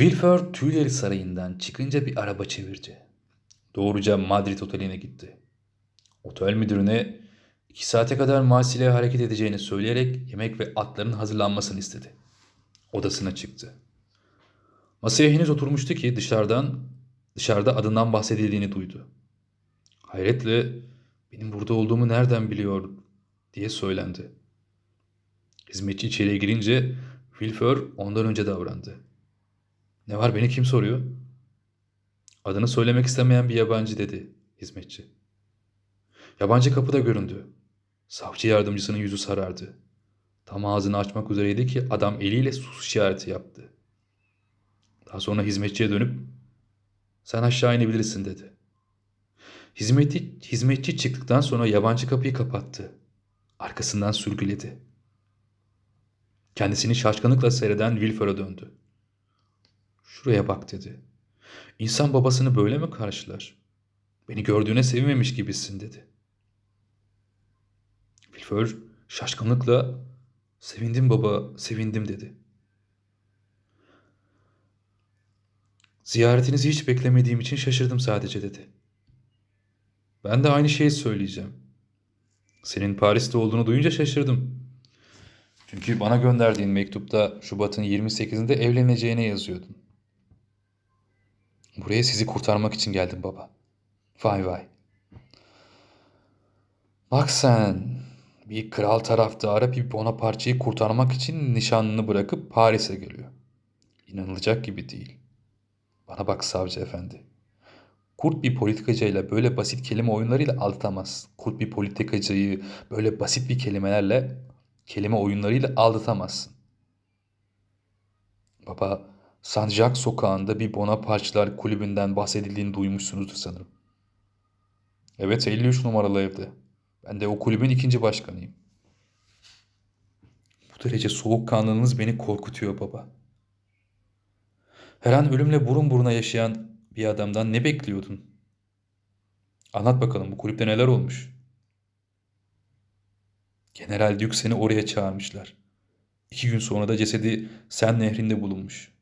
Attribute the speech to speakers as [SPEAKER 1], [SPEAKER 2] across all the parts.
[SPEAKER 1] Wilfer Tüyleri Sarayı'ndan çıkınca bir araba çevirdi. Doğruca Madrid oteline gitti. Otel müdürüne iki saate kadar Marsilya'ya hareket edeceğini söyleyerek yemek ve atların hazırlanmasını istedi. Odasına çıktı. Masaya henüz oturmuştu ki dışarıdan dışarıda adından bahsedildiğini duydu. Hayretle benim burada olduğumu nereden biliyor diye söylendi. Hizmetçi içeriye girince Wilfer ondan önce davrandı. Ne var beni kim soruyor? Adını söylemek istemeyen bir yabancı dedi hizmetçi. Yabancı kapıda göründü. Savcı yardımcısının yüzü sarardı. Tam ağzını açmak üzereydi ki adam eliyle sus işareti yaptı. Daha sonra hizmetçiye dönüp sen aşağı inebilirsin dedi. Hizmetçi, hizmetçi çıktıktan sonra yabancı kapıyı kapattı. Arkasından sürgüledi. Kendisini şaşkınlıkla seyreden Wilfer'a döndü. Şuraya bak dedi. İnsan babasını böyle mi karşılar? Beni gördüğüne sevinmemiş gibisin dedi. Wilfer şaşkınlıkla sevindim baba, sevindim dedi. Ziyaretinizi hiç beklemediğim için şaşırdım sadece dedi. Ben de aynı şeyi söyleyeceğim. Senin Paris'te olduğunu duyunca şaşırdım. Çünkü bana gönderdiğin mektupta Şubat'ın 28'inde evleneceğine yazıyordun. Buraya sizi kurtarmak için geldim baba. Vay vay. Bak sen, bir kral taraftarı bir Bonaparte'yi kurtarmak için nişanlını bırakıp Paris'e geliyor. İnanılacak gibi değil. Bana bak savcı efendi. Kurt bir politikacıyla böyle basit kelime oyunlarıyla aldatamaz. Kurt bir politikacıyı böyle basit bir kelimelerle, kelime oyunlarıyla aldatamazsın. Baba, Jacques sokağında bir Bonaparte'çılar kulübünden bahsedildiğini duymuşsunuzdur sanırım. Evet 53 numaralı evde. Ben de o kulübün ikinci başkanıyım. Bu derece soğukkanlılığınız beni korkutuyor baba. Her an ölümle burun buruna yaşayan bir adamdan ne bekliyordun? Anlat bakalım bu kulüpte neler olmuş? General Duke seni oraya çağırmışlar. İki gün sonra da cesedi Sen Nehri'nde bulunmuş.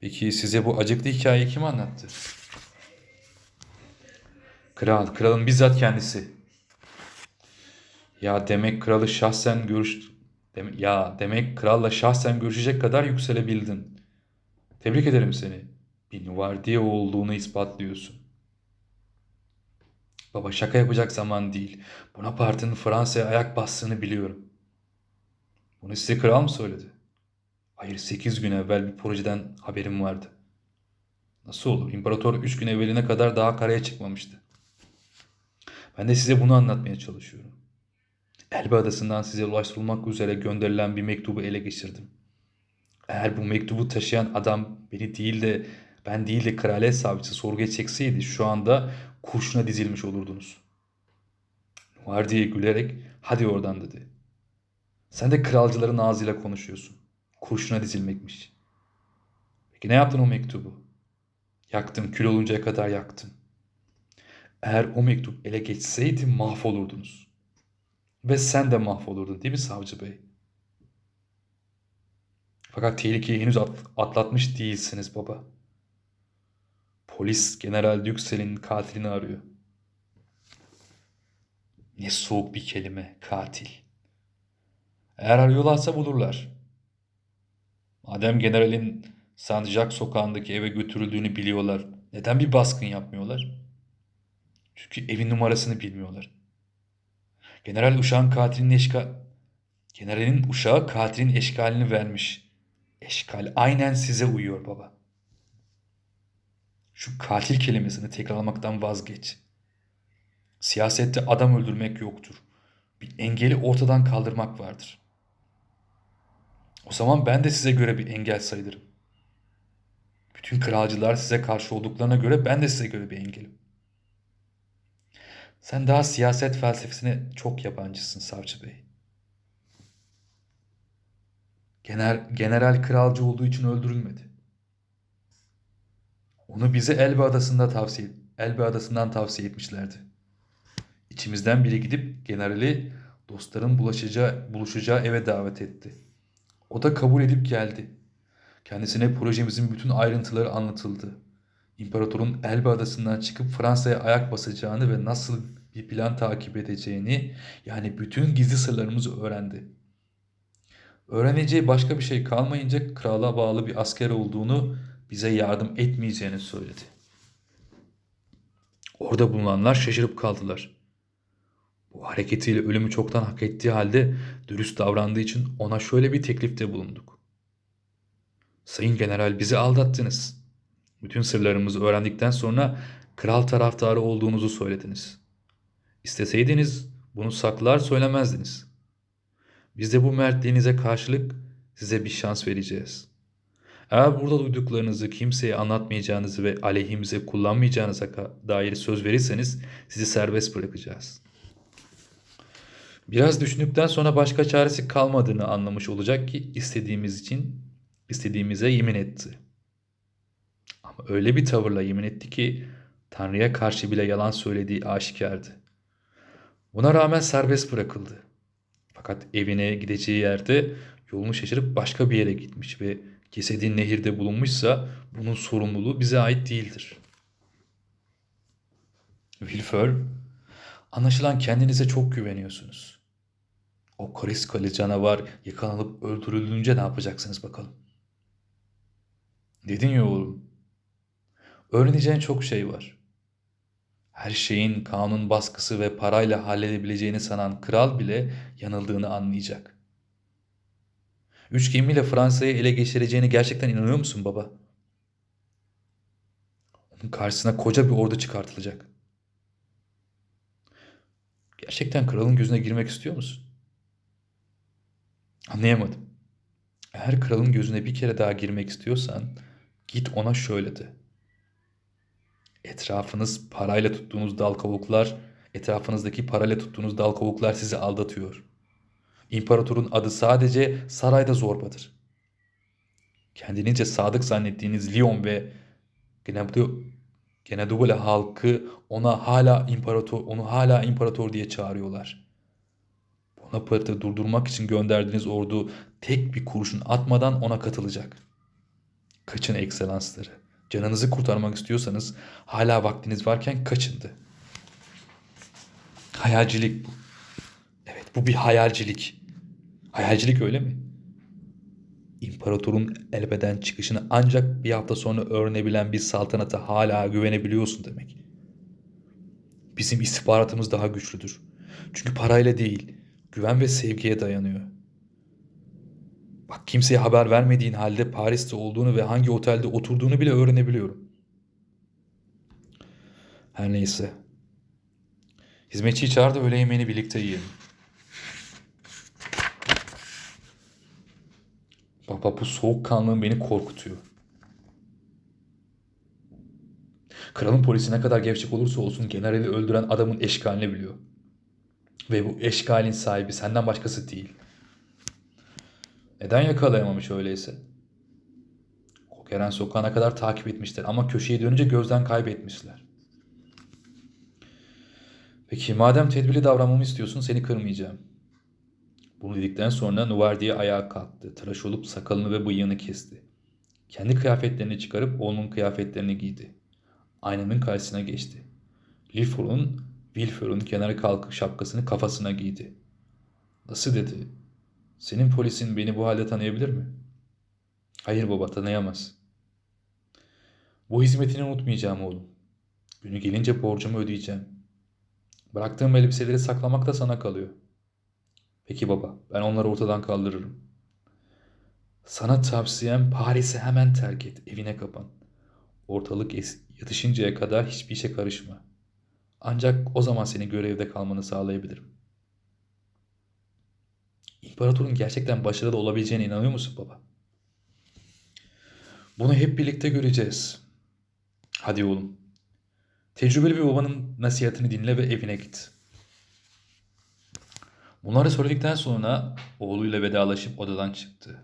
[SPEAKER 1] Peki size bu acıklı hikayeyi kim anlattı? Kral, kralın bizzat kendisi. Ya demek kralı şahsen görüş... Dem ya demek kralla şahsen görüşecek kadar yükselebildin. Tebrik ederim seni. Bir nuvardiye olduğunu ispatlıyorsun. Baba şaka yapacak zaman değil. Bonaparte'ın Fransa'ya ayak bastığını biliyorum. Bunu size kral mı söyledi? Hayır 8 gün evvel bir projeden haberim vardı. Nasıl olur? İmparator 3 gün evveline kadar daha karaya çıkmamıştı. Ben de size bunu anlatmaya çalışıyorum. Elbe Adası'ndan size ulaştırılmak üzere gönderilen bir mektubu ele geçirdim. Eğer bu mektubu taşıyan adam beni değil de ben değil de kraliyet savcısı sorguya çekseydi şu anda kurşuna dizilmiş olurdunuz. Var diye gülerek hadi oradan dedi. Sen de kralcıların ağzıyla konuşuyorsun. Kurşuna dizilmekmiş. Peki ne yaptın o mektubu? Yaktım, kül oluncaya kadar yaktım. Eğer o mektup ele geçseydi mahvolurdunuz. Ve sen de mahvolurdun değil mi savcı bey? Fakat tehlikeyi henüz atlatmış değilsiniz baba. Polis General Düksel'in katilini arıyor. Ne soğuk bir kelime, katil. Eğer arıyorlarsa bulurlar. Madem generalin Jacques sokağındaki eve götürüldüğünü biliyorlar, neden bir baskın yapmıyorlar? Çünkü evin numarasını bilmiyorlar. General uşağın katilinin eşkal... Generalin uşağı katilin eşkalini vermiş. Eşkal aynen size uyuyor baba. Şu katil kelimesini tekrarlamaktan vazgeç. Siyasette adam öldürmek yoktur. Bir engeli ortadan kaldırmak vardır. O zaman ben de size göre bir engel sayılırım. Bütün kralcılar size karşı olduklarına göre ben de size göre bir engelim. Sen daha siyaset felsefesine çok yabancısın savcı bey. General, general kralcı olduğu için öldürülmedi. Onu bize Elbe Adası'nda tavsiye, Elbe Adası'ndan tavsiye etmişlerdi. İçimizden biri gidip generali dostların bulaşacağı, buluşacağı eve davet etti. O da kabul edip geldi. Kendisine projemizin bütün ayrıntıları anlatıldı. İmparatorun Elbe adasından çıkıp Fransa'ya ayak basacağını ve nasıl bir plan takip edeceğini yani bütün gizli sırlarımızı öğrendi. Öğreneceği başka bir şey kalmayınca krala bağlı bir asker olduğunu bize yardım etmeyeceğini söyledi. Orada bulunanlar şaşırıp kaldılar. Bu hareketiyle ölümü çoktan hak ettiği halde dürüst davrandığı için ona şöyle bir teklifte bulunduk. Sayın General bizi aldattınız. Bütün sırlarımızı öğrendikten sonra kral taraftarı olduğunuzu söylediniz. İsteseydiniz bunu saklar söylemezdiniz. Biz de bu mertliğinize karşılık size bir şans vereceğiz. Eğer burada duyduklarınızı kimseye anlatmayacağınızı ve aleyhimize kullanmayacağınıza dair söz verirseniz sizi serbest bırakacağız. Biraz düşündükten sonra başka çaresi kalmadığını anlamış olacak ki istediğimiz için istediğimize yemin etti. Ama öyle bir tavırla yemin etti ki Tanrı'ya karşı bile yalan söylediği aşikardı. Buna rağmen serbest bırakıldı. Fakat evine gideceği yerde yolunu şaşırıp başka bir yere gitmiş ve cesedi nehirde bulunmuşsa bunun sorumluluğu bize ait değildir. Wilfer, anlaşılan kendinize çok güveniyorsunuz. O kariskalı canavar yakalanıp öldürüldüğünce ne yapacaksınız bakalım? Dedin ya oğlum. Öğreneceğin çok şey var. Her şeyin kanun baskısı ve parayla halledebileceğini sanan kral bile yanıldığını anlayacak. Üç gemiyle Fransa'yı ele geçireceğini gerçekten inanıyor musun baba? Onun karşısına koca bir ordu çıkartılacak. Gerçekten kralın gözüne girmek istiyor musun? Anlayamadım. Eğer kralın gözüne bir kere daha girmek istiyorsan git ona şöyle de. Etrafınız parayla tuttuğunuz dal kavuklar, etrafınızdaki parayla tuttuğunuz dal kavuklar sizi aldatıyor. İmparatorun adı sadece sarayda zorbadır. Kendince sadık zannettiğiniz Lyon ve Genedubile halkı ona hala imparator, onu hala imparator diye çağırıyorlar. Bonaparte'ı durdurmak için gönderdiğiniz ordu tek bir kurşun atmadan ona katılacak. Kaçın ekselansları. Canınızı kurtarmak istiyorsanız hala vaktiniz varken kaçındı. Hayalcilik bu. Evet bu bir hayalcilik. Hayalcilik öyle mi? İmparatorun elbeden çıkışını ancak bir hafta sonra öğrenebilen bir saltanata hala güvenebiliyorsun demek. Bizim istihbaratımız daha güçlüdür. Çünkü parayla değil, güven ve sevgiye dayanıyor. Bak kimseye haber vermediğin halde Paris'te olduğunu ve hangi otelde oturduğunu bile öğrenebiliyorum. Her neyse. Hizmetçiyi çağır da öğle yemeğini birlikte yiyelim. Baba bu soğukkanlığın beni korkutuyor. Kralın polisi ne kadar gevşek olursa olsun generali öldüren adamın eşkalini biliyor. Ve bu eşkalin sahibi senden başkası değil. Neden yakalayamamış öyleyse? Kokeren sokağına kadar takip etmişler ama köşeye dönünce gözden kaybetmişler. Peki madem tedbirli davranmamı istiyorsun seni kırmayacağım. Bunu dedikten sonra Nuvardiye ayağa kalktı. Tıraş olup sakalını ve bıyığını kesti. Kendi kıyafetlerini çıkarıp onun kıyafetlerini giydi. Aynanın karşısına geçti. Lilfor'un, Wilfer'un kenara kalkıp şapkasını kafasına giydi. Nasıl dedi? Senin polisin beni bu halde tanıyabilir mi? Hayır baba tanıyamaz. Bu hizmetini unutmayacağım oğlum. Günü gelince borcumu ödeyeceğim. Bıraktığım elbiseleri saklamak da sana kalıyor. Peki baba, ben onları ortadan kaldırırım. Sana tavsiyem Paris'i hemen terk et, evine kapan. Ortalık yatışıncaya kadar hiçbir işe karışma. Ancak o zaman seni görevde kalmanı sağlayabilirim. İmparatorun gerçekten başarılı olabileceğine inanıyor musun baba? Bunu hep birlikte göreceğiz. Hadi oğlum. Tecrübeli bir babanın nasihatini dinle ve evine git. Bunları söyledikten sonra oğluyla vedalaşıp odadan çıktı.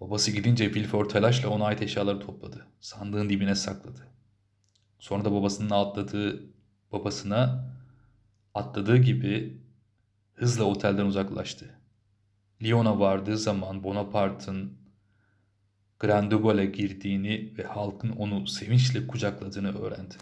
[SPEAKER 1] Babası gidince Wilford telaşla ona ait eşyaları topladı. Sandığın dibine sakladı. Sonra da babasının atladığı babasına atladığı gibi hızla otelden uzaklaştı. Lyon'a vardığı zaman Bonaparte'ın Grand girdiğini ve halkın onu sevinçle kucakladığını öğrendi.